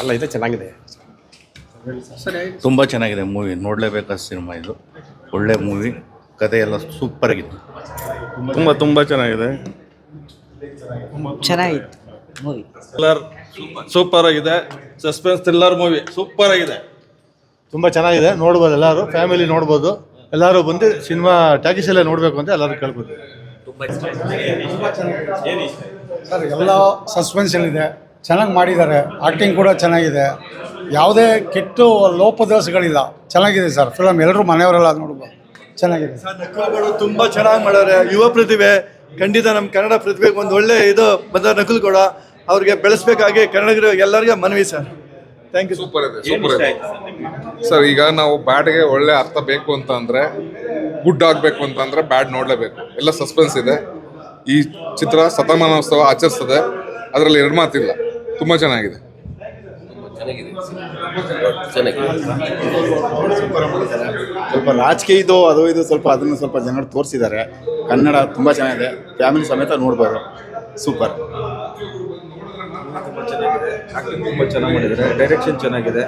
ಎಲ್ಲ ಇದೆ ಚೆನ್ನಾಗಿದೆ. ತುಂಬ ಚೆನ್ನಾಗಿದೆ ಮೂವಿ. ನೋಡಲೇಬೇಕಾದ ಸಿನಿಮಾ ಇದು. ಒಳ್ಳೆ ಮೂವಿ. ಕತೆ ಎಲ್ಲ ಸೂಪರ್ ಆಗಿತ್ತು ತುಂಬ ತುಂಬ ಚೆನ್ನಾಗಿದೆ. ಚೆನ್ನಾಗಿತ್ತು ಮೂವಿ. ಥ್ರಿಲ್ಲರ್ ಸೂಪರ್ ಆಗಿದೆ. Suspense thriller movie. ಸೂಪರ್ ಆಗಿದೆ. ತುಂಬ ಚೆನ್ನಾಗಿದೆ. ನೋಡ್ಬೋದು ಎಲ್ಲರೂ. ಫ್ಯಾಮಿಲಿ ನೋಡ್ಬೋದು. ಎಲ್ಲರೂ ಬಂದು ಸಿನಿಮಾ ಟಾಕೀಸ್ ಎಲ್ಲ ನೋಡ್ಬೇಕು ಅಂತ ಎಲ್ಲರೂ ಕೇಳ್ಬೋದು. ಸರ್ ಎಲ್ಲ ಸಸ್ಪೆನ್ಷನ್ ಚೆನ್ನಾಗಿ ಮಾಡಿದ್ದಾರೆ. ಆಕ್ಟಿಂಗ್ ಕೂಡ ಚೆನ್ನಾಗಿದೆ. ಯಾವುದೇ ಕೆಟ್ಟು ಲೋಪದೋಷಗಳಿಲ್ಲ. ಚೆನ್ನಾಗಿದೆ ಸರ್. ಫಿಲಮ್ ಎಲ್ಲರೂ ಮನೆಯವರೆಲ್ಲ ನೋಡ್ಬೋದು. ಚೆನ್ನಾಗಿದೆ. ನಕಲ್ಗಳು ತುಂಬ ಚೆನ್ನಾಗಿ ಮಾಡಿದ್ದಾರೆ ಯುವ ಪ್ರತಿಭೆ ಖಂಡಿತ ನಮ್ಮ ಕನ್ನಡ ಪ್ರತಿಭೆಗೆ ಒಂದು ಒಳ್ಳೆ ಇದು ಬಂದ ನಕಲ್ ಕೂಡ ಅವ್ರಿಗೆ ಬೆಳೆಸಬೇಕಾಗಿ ಕನ್ನಡಿಗರು ಎಲ್ಲರಿಗೆ ಮನವಿ ಸರ್. ಥ್ಯಾಂಕ್ ಯು ಸೂಪರ್ ಇದೆ ಸೂಪರ್ ಇದೆ. ಸರ್ ಈಗ ನಾವು ಬ್ಯಾಡ್ಗೆ ಒಳ್ಳೆ ಅರ್ಥ ಬೇಕು ಅಂತ ಅಂದರೆ ಗುಡ್ ಆಗಬೇಕು ಅಂತ ಬ್ಯಾಟ್ ಬ್ಯಾಡ್ ನೋಡಲೇಬೇಕು. ಎಲ್ಲ ಸಸ್ಪೆನ್ಸ್ ಇದೆ. ಈ ಚಿತ್ರ ಶತಮಾನೋತ್ಸವ ಆಚರಿಸ್ತದೆ. ಅದರಲ್ಲಿ ಎರಡು ಮಾತಿಲ್ಲ. ತುಂಬ ಚೆನ್ನಾಗಿದೆ. ಸ್ವಲ್ಪ ರಾಜಕೀಯ ಇದು ಅದು ಇದು ಸ್ವಲ್ಪ ಅದನ್ನು ಸ್ವಲ್ಪ ಜನರು ತೋರಿಸಿದ್ದಾರೆ. ಕನ್ನಡ ತುಂಬ ಚೆನ್ನಾಗಿದೆ. ಫ್ಯಾಮಿಲಿ ಸಮೇತ ನೋಡ್ಬೋದು. ಸೂಪರ್. ಆಕ್ಟಿಂಗ್ ತುಂಬ ಚೆನ್ನಾಗಿ ಮಾಡಿದ್ದಾರೆ. ಡೈರೆಕ್ಷನ್ ಚೆನ್ನಾಗಿದೆ.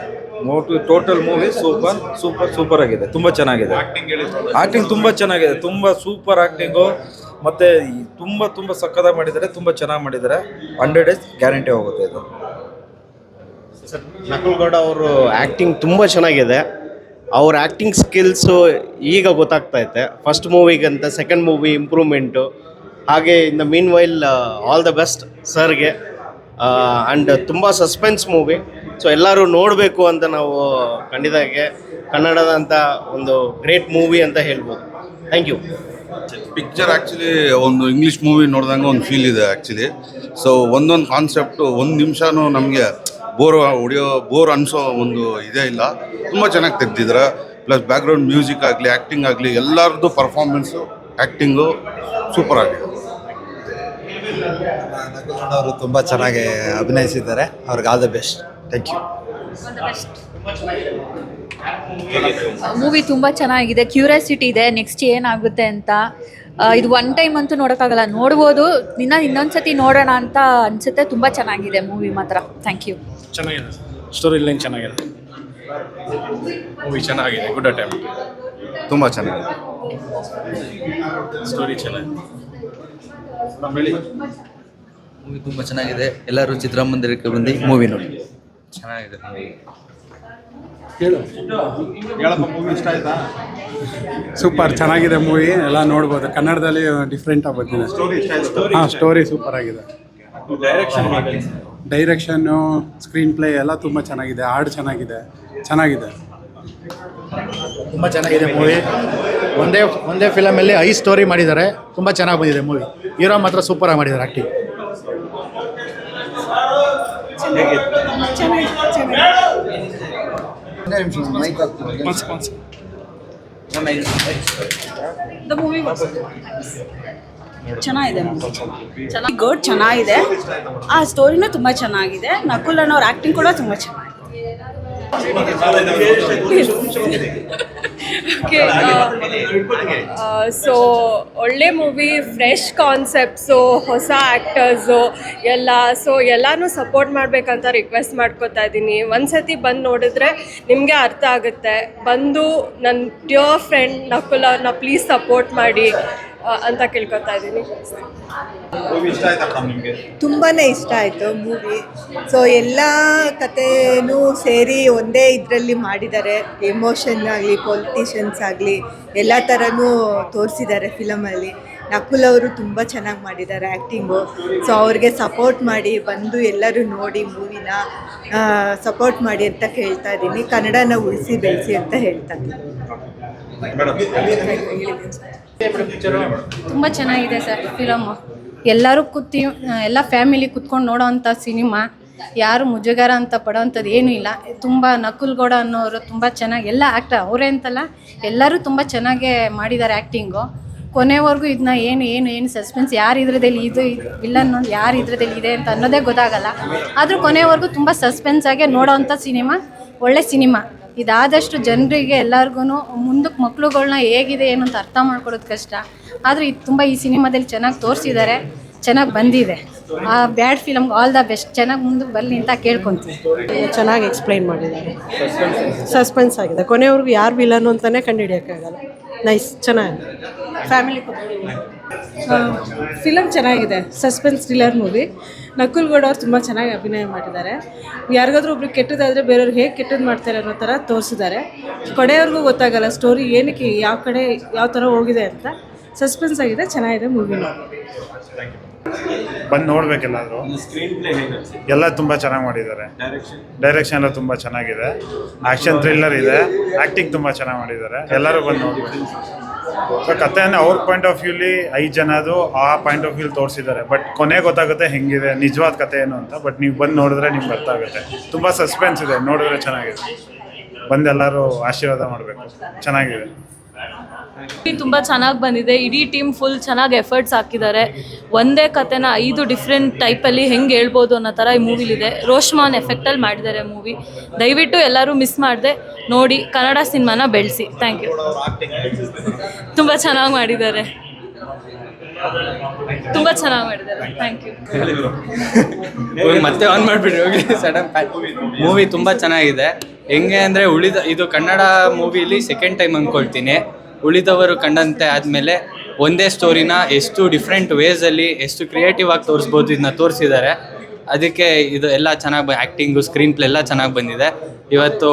Total movie super super super ಆಗಿದೆ. ತುಂಬ ಚೆನ್ನಾಗಿದೆ. ಆಕ್ಟಿಂಗ್ ತುಂಬ ಚೆನ್ನಾಗಿದೆ. ತುಂಬ ಸೂಪರ್ ಆಕ್ಟಿಂಗು ಮತ್ತೆ ತುಂಬ ತುಂಬ ಸಕ್ಕದ ಮಾಡಿದ್ದಾರೆ. ತುಂಬ ಚೆನ್ನಾಗಿ ಮಾಡಿದ್ದಾರೆ. ಹಂಡ್ರೆಡ್ ಡೇಸ್ ಗ್ಯಾರಂಟಿ ಹೋಗುತ್ತೆ ಇದು. ನಕಲ್ಗೌಡ ಅವರು ಆ್ಯಕ್ಟಿಂಗ್ ತುಂಬ ಚೆನ್ನಾಗಿದೆ. ಅವ್ರ ಆ್ಯಕ್ಟಿಂಗ್ ಸ್ಕಿಲ್ಸು ಈಗ ಗೊತ್ತಾಗ್ತಾ ಇದೆ. ಫಸ್ಟ್ ಮೂವಿಗಂತ ಸೆಕೆಂಡ್ ಮೂವಿ ಇಂಪ್ರೂವ್ಮೆಂಟು ಹಾಗೆ in the mean while all the best ಸರ್ಗೆ ಆ್ಯಂಡ್ ತುಂಬ ಸಸ್ಪೆನ್ಸ್ ಮೂವಿ ಸೊ ಎಲ್ಲರೂ ನೋಡಬೇಕು ಅಂತ ನಾವು ಖಂಡಿತವಾಗಿ ಕನ್ನಡದಂಥ ಒಂದು ಗ್ರೇಟ್ ಮೂವಿ ಅಂತ ಹೇಳ್ಬೋದು. ಥ್ಯಾಂಕ್ ಯು ಪಿಕ್ಚರ್ ಆ್ಯಕ್ಚುಲಿ ಒಂದು ಇಂಗ್ಲೀಷ್ ಮೂವಿ ನೋಡಿದಂಗೆ ಒಂದು ಫೀಲ್ ಇದೆ ಆ್ಯಕ್ಚುಲಿ ಸೊ ಒಂದೊಂದು ಕಾನ್ಸೆಪ್ಟು ಒಂದು ನಿಮಿಷನೂ ನಮಗೆ ಬೋರ್ ಹೊಡಿಯೋ ಬೋರ್ ಅನಿಸೋ ಒಂದು ಇದೇ ಇಲ್ಲ. ತುಂಬ ಚೆನ್ನಾಗಿ ತೆಗ್ದಿದ್ದಾರೆ ಪ್ಲಸ್ ಬ್ಯಾಕ್ಗ್ರೌಂಡ್ ಮ್ಯೂಸಿಕ್ ಆಗಲಿ ಆ್ಯಕ್ಟಿಂಗ್ ಆಗಲಿ ಎಲ್ಲರದ್ದು ಪರ್ಫಾರ್ಮೆನ್ಸು ಆ್ಯಕ್ಟಿಂಗು ಸೂಪರ್ ಆಗಿದೆ. ಅವರು ತುಂಬ ಚೆನ್ನಾಗಿ ಅಭಿನಯಿಸಿದ್ದಾರೆ. ಅವ್ರಿಗೆ all the best thank you movie ತುಂಬ ಚೆನ್ನಾಗಿದೆ. ಕ್ಯೂರಿಯಾಸಿಟಿ ಇದೆ. ನೆಕ್ಸ್ಟ್ ಏನಾಗುತ್ತೆ ಅಂತ ಇದು ಒನ್ ಟೈಮ್ ಅಂತೂ ನೋಡೋಕ್ಕಾಗಲ್ಲ. ನೋಡ್ಬೋದು. ಇನ್ನ ಇನ್ನೊಂದ್ಸತಿ ನೋಡೋಣ ಅಂತ ಅನ್ಸುತ್ತೆ. ತುಂಬ ಚೆನ್ನಾಗಿದೆ ಮೂವಿ ಮಾತ್ರ. ಥ್ಯಾಂಕ್ ಯು ಚೆನ್ನಾಗಿದೆ. ಸ್ಟೋರಿ ಲೈನ್ ಚೆನ್ನಾಗಿದೆ. ಮೂವಿ ಚೆನ್ನಾಗಿದೆ. ಗುಡ್ ತುಂಬ ಚೆನ್ನಾಗಿದೆ. ಸ್ಟೋರಿ ಚೆನ್ನಾಗಿದೆ. ಮೂವಿ ತುಂಬ ಚೆನ್ನಾಗಿದೆ. ಎಲ್ಲರೂ ಚಿತ್ರಮಂದಿರಕ್ಕೆ ಬಂದು ಮೂವಿ ನೋಡಿ. ಚೆನ್ನಾಗಿದೆ. ಸೂಪರ್ ಚೆನ್ನಾಗಿದೆ ಮೂವಿ ಎಲ್ಲ ನೋಡ್ಬೋದು. ಕನ್ನಡದಲ್ಲಿ ಡಿಫ್ರೆಂಟ್ ಆಗಿ ಬಂದಿದೆ. ಹಾಂ ಸ್ಟೋರಿ ಸೂಪರ್ ಆಗಿದೆ. ಡೈರೆಕ್ಷನ್ನು ಸ್ಕ್ರೀನ್ ಪ್ಲೇ ಎಲ್ಲ ತುಂಬ ಚೆನ್ನಾಗಿದೆ. ಹಾಡು ಚೆನ್ನಾಗಿದೆ. ಚೆನ್ನಾಗಿದೆ. ತುಂಬ ಚೆನ್ನಾಗಿದೆ ಮೂವಿ ಒಂದೇ ಒಂದೇ ಫಿಲಮಲ್ಲಿ ಐ ಸ್ಟೋರಿ ಮಾಡಿದ್ದಾರೆ. ತುಂಬ ಚೆನ್ನಾಗಿ ಬಂದಿದೆ ಮೂವಿ ಹೀರೋ ಮಾತ್ರ ಸೂಪರಾಗಿ ಮಾಡಿದ್ದಾರೆ ಆ್ಯಕ್ಟಿಂಗ್ ಚೆನ್ನಾಗಿದೆ. ಚೆನ್ನಾಗಿ ಗುಡ್ ಚೆನ್ನಾಗಿದೆ. ಆ ಸ್ಟೋರಿನೂ ತುಂಬ ಚೆನ್ನಾಗಿದೆ. ನಕುಲ್ ಅನ್ನೋರ್ ಆಕ್ಟಿಂಗ್ ಕೂಡ ತುಂಬ ಚೆನ್ನಾಗಿದೆ. ಸೊ ಒಳ್ಳೆ ಮೂವಿ ಫ್ರೆಶ್ ಕಾನ್ಸೆಪ್ಟ್ಸು ಹೊಸ ಆ್ಯಕ್ಟರ್ಸು ಎಲ್ಲ ಸೊ ಎಲ್ಲನೂ ಸಪೋರ್ಟ್ ಮಾಡಬೇಕಂತ ರಿಕ್ವೆಸ್ಟ್ ಮಾಡ್ಕೋತಾ ಇದ್ದೀನಿ. ಒಂದ್ಸತಿ ಬಂದು ನೋಡಿದ್ರೆ ನಿಮಗೆ ಅರ್ಥ ಆಗುತ್ತೆ. ಬಂದು ನನ್ನ ಡಿಯರ್ ಫ್ರೆಂಡ್ ನಕುಲ್ ಅವ್ರನ್ನ ಪ್ಲೀಸ್ ಸಪೋರ್ಟ್ ಮಾಡಿ. ಅಂತ ಕೇಳ್ಕೊತಾ ಇದ್ದೀನಿ. ತುಂಬಾ ಇಷ್ಟ ಆಯಿತು ಮೂವಿ ಸೊ ಎಲ್ಲ ಕಥೆನೂ ಸೇರಿ ಒಂದೇ ಇದರಲ್ಲಿ ಮಾಡಿದ್ದಾರೆ. ಎಮೋಷನ್ ಆಗಲಿ ಪೊಲಿಟಿಷನ್ಸ್ ಆಗಲಿ ಎಲ್ಲ ಥರನೂ ತೋರಿಸಿದ್ದಾರೆ ಫಿಲಮಲ್ಲಿ ನಕುಲ್ ಅವರು ತುಂಬ ಚೆನ್ನಾಗಿ ಮಾಡಿದ್ದಾರೆ ಆ್ಯಕ್ಟಿಂಗು ಸೊ ಅವ್ರಿಗೆ ಸಪೋರ್ಟ್ ಮಾಡಿ ಬಂದು ಎಲ್ಲರೂ ನೋಡಿ ಮೂವಿನ ಸಪೋರ್ಟ್ ಮಾಡಿ ಅಂತ ಕೇಳ್ತಾ ಇದ್ದೀನಿ. ಕನ್ನಡನ ಉಳಿಸಿ ಬೆಳೆಸಿ ಅಂತ ಹೇಳ್ತಾ ಇದ್ದೀನಿ. ತುಂಬ ಚೆನ್ನಾಗಿದೆ ಸರ್ ಫಿಲಮ್ ಎಲ್ಲರೂ ಕೂತಿ ಎಲ್ಲ ಫ್ಯಾಮಿಲಿ ಕುತ್ಕೊಂಡು ನೋಡೋವಂಥ ಸಿನಿಮಾ ಯಾರು ಮುಜುಗಾರ ಅಂತ ಪಡೋವಂಥದ್ದು ಏನೂ ಇಲ್ಲ. ತುಂಬ ನಕುಲ್ಗೌಡ ಅನ್ನೋರು ತುಂಬ ಚೆನ್ನಾಗಿ ಎಲ್ಲ ಆ್ಯಕ್ಟರ್ ಅವರೇ ಅಂತಲ್ಲ ಎಲ್ಲರೂ ತುಂಬ ಚೆನ್ನಾಗೇ ಮಾಡಿದ್ದಾರೆ ಆ್ಯಕ್ಟಿಂಗು ಕೊನೆವರೆಗೂ ಇದನ್ನ ಏನು ಏನು ಏನು ಸಸ್ಪೆನ್ಸ್ ಯಾರು ಇದ್ರದಲ್ಲಿ ಇದು ಇಲ್ಲ ವಿಲ್ಲನ್ ಯಾರು ಇದ್ರದಲ್ಲಿ ಇದೆ ಅಂತ ಅನ್ನೋದೇ ಗೊತ್ತಾಗಲ್ಲ. ಆದರೂ ಕೊನೆವರೆಗೂ ತುಂಬ ಸಸ್ಪೆನ್ಸ್ ಆಗಿ ನೋಡೋವಂಥ ಸಿನಿಮಾ ಒಳ್ಳೆ ಸಿನಿಮಾ ಇದಾದಷ್ಟು ಜನರಿಗೆ ಎಲ್ಲರಿಗೂ ಮುಂದಕ್ಕೆ ಮಕ್ಕಳುಗಳನ್ನ ಹೇಗಿದೆ ಏನು ಅಂತ ಅರ್ಥ ಮಾಡ್ಕೊಳ್ಳೋದು ಕಷ್ಟ ಆದರೆ ಇದು ತುಂಬ ಈ ಸಿನಿಮಾದಲ್ಲಿ ಚೆನ್ನಾಗಿ ತೋರಿಸಿದ್ದಾರೆ, ಚೆನ್ನಾಗಿ ಬಂದಿದೆ. ಆ ಬ್ಯಾಡ್ ಫಿಲಮ್ಗೆ ಆಲ್ ದ ಬೆಸ್ಟ್, ಚೆನ್ನಾಗಿ ಮುಂದೆ ಬರಲಿ ಅಂತ ಕೇಳ್ಕೊತೀವಿ. ಚೆನ್ನಾಗಿ ಎಕ್ಸ್ಪ್ಲೈನ್ ಮಾಡಿದ್ದಾರೆ. ಸಸ್ಪೆನ್ಸ್ ಆಗಿದೆ. ಕೊನೆಯವ್ರಿಗೂ ಯಾರು ವಿಲನ್ ಅಂತಲೇ ಕಂಡುಹಿಡಿಯೋಕ್ಕಾಗಲ್ಲ. ನೈಸ್ ಚೆನ್ನಾಗಿದೆ. ಫ್ಯಾಮಿಲಿ ಫಿಲಮ್ ಚೆನ್ನಾಗಿದೆ. Suspense thriller movie Nakul Gowda ಅವ್ರು ತುಂಬ ಚೆನ್ನಾಗಿ ಅಭಿನಯ ಮಾಡಿದ್ದಾರೆ. ಯಾರಿಗಾದ್ರೂ ಒಬ್ರು ಕೆಟ್ಟದಾದರೆ ಬೇರೆಯವ್ರು ಹೇಗೆ ಕೆಟ್ಟದ್ದು ಮಾಡ್ತಾರೆ ಅನ್ನೋ ಥರ ತೋರಿಸಿದ್ದಾರೆ. ಕೊನೆಯವ್ರಿಗೂ ಗೊತ್ತಾಗಲ್ಲ ಸ್ಟೋರಿ ಏನಕ್ಕೆ, ಯಾವ ಕಡೆ, ಯಾವ ಥರ ಹೋಗಿದೆ ಅಂತ. ಸಸ್ಪೆನ್ಸ್ ಆಗಿದೆ ಚೆನ್ನಾಗಿದೆ ಮೂವಿ ಬಂದು ನೋಡ್ಬೇಕೆಲ್ಲಾದ್ರು? ಎಲ್ಲ ತುಂಬ ಚೆನ್ನಾಗಿ ಮಾಡಿದ್ದಾರೆ. ಡೈರೆಕ್ಷನ್ ಎಲ್ಲ ತುಂಬ ಚೆನ್ನಾಗಿದೆ. ಆಕ್ಷನ್ ಥ್ರಿಲ್ಲರ್ ಇದೆ. ಆ್ಯಕ್ಟಿಂಗ್ ತುಂಬ ಚೆನ್ನಾಗಿ ಮಾಡಿದ್ದಾರೆ. ಎಲ್ಲರೂ ಬಂದು ನೋಡ್ಬೇಕು. ಸೊ ಕಥೆಯನ್ನು ಅವ್ರ ಪಾಯಿಂಟ್ ಆಫ್ ವ್ಯೂಲಿ ಐದು ಜನದು ಆ ಪಾಯಿಂಟ್ ಆಫ್ ವ್ಯೂಲಿ ತೋರಿಸಿದ್ದಾರೆ. ಬಟ್ ಕೊನೆ ಗೊತ್ತಾಗುತ್ತೆ ಹೆಂಗಿದೆ ನಿಜವಾದ ಕಥೆ ಏನು ಅಂತ. ಬಟ್ ನೀವು ಬಂದು ನೋಡಿದ್ರೆ ನಿಮ್ಗೆ ಅರ್ಥ ಆಗುತ್ತೆ. ತುಂಬ ಸಸ್ಪೆನ್ಸ್ ಇದೆ ನೋಡಿದ್ರೆ ಚೆನ್ನಾಗಿದೆ. ಬಂದೆಲ್ಲರೂ ಆಶೀರ್ವಾದ ಮಾಡಬೇಕು. ಚೆನ್ನಾಗಿದೆ. ತುಂಬ ಚೆನ್ನಾಗಿ ಬಂದಿದೆ. ಇಡೀ ಟೀಮ್ ಫುಲ್ ಚೆನ್ನಾಗಿ ಎಫರ್ಟ್ಸ್ ಹಾಕಿದ್ದಾರೆ. ಒಂದೇ ಕತೆನ ಐದು ಡಿಫ್ರೆಂಟ್ ಟೈಪಲ್ಲಿ ಹೆಂಗೆ ಹೇಳ್ಬೋದು ಅನ್ನೋ ಥರ ಈ ಮೂವಿಲಿದೆ ರೋಷ್ಮಾನ್ ಎಫೆಕ್ಟಲ್ಲಿ ಮಾಡಿದ್ದಾರೆ ಮೂವಿ ದಯವಿಟ್ಟು ಎಲ್ಲರೂ ಮಿಸ್ ಮಾಡಿದೆ. ನೋಡಿ ಕನ್ನಡ ಸಿನಿಮಾನ ಬೆಳೆಸಿ. ಥ್ಯಾಂಕ್ ಯು ತುಂಬ ಚೆನ್ನಾಗಿ ಮಾಡಿದ್ದಾರೆ. ತುಂಬ ಚೆನ್ನಾಗಿ ಮಾಡಿದ್ದಾರೆ. ಮತ್ತೆ ಆನ್ ಮಾಡಿಬಿಡ್ರಿ, ಹೋಗಿ ಸಡನ್ ಮೂವಿ ತುಂಬ ಚೆನ್ನಾಗಿದೆ. ಹೆಂಗೆ ಅಂದರೆ ಉಳಿದ, ಇದು ಕನ್ನಡ ಮೂವಿಲಿ ಸೆಕೆಂಡ್ ಟೈಮ್ ಅಂದ್ಕೊಳ್ತೀನಿ ಉಳಿದವರು ಕಂಡಂತೆ ಆದಮೇಲೆ ಒಂದೇ ಸ್ಟೋರಿನ ಎಷ್ಟು ಡಿಫ್ರೆಂಟ್ ವೇಸಲ್ಲಿ ಎಷ್ಟು ಕ್ರಿಯೇಟಿವ್ ಆಗಿ ತೋರಿಸ್ಬೋದು ಇದನ್ನ ತೋರಿಸಿದ್ದಾರೆ. ಅದಕ್ಕೆ ಇದು ಎಲ್ಲ ಚೆನ್ನಾಗಿ ಆ್ಯಕ್ಟಿಂಗು ಸ್ಕ್ರೀನ್ ಪ್ಲೇ ಎಲ್ಲ ಚೆನ್ನಾಗಿ ಬಂದಿದೆ. ಇವತ್ತು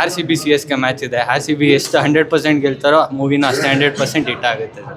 R C B C S K match ಇದೆ. ಆರ್ ಸಿ ಬಿ ಎಷ್ಟು ಹಂಡ್ರೆಡ್ ಪರ್ಸೆಂಟ್ ಗೆಲ್ತಾರೋ ಮೂವಿನ ಅಷ್ಟೇ ಹಂಡ್ರೆಡ್ ಪರ್ಸೆಂಟ್ ಹಿಟ್ ಆಗುತ್ತೆ.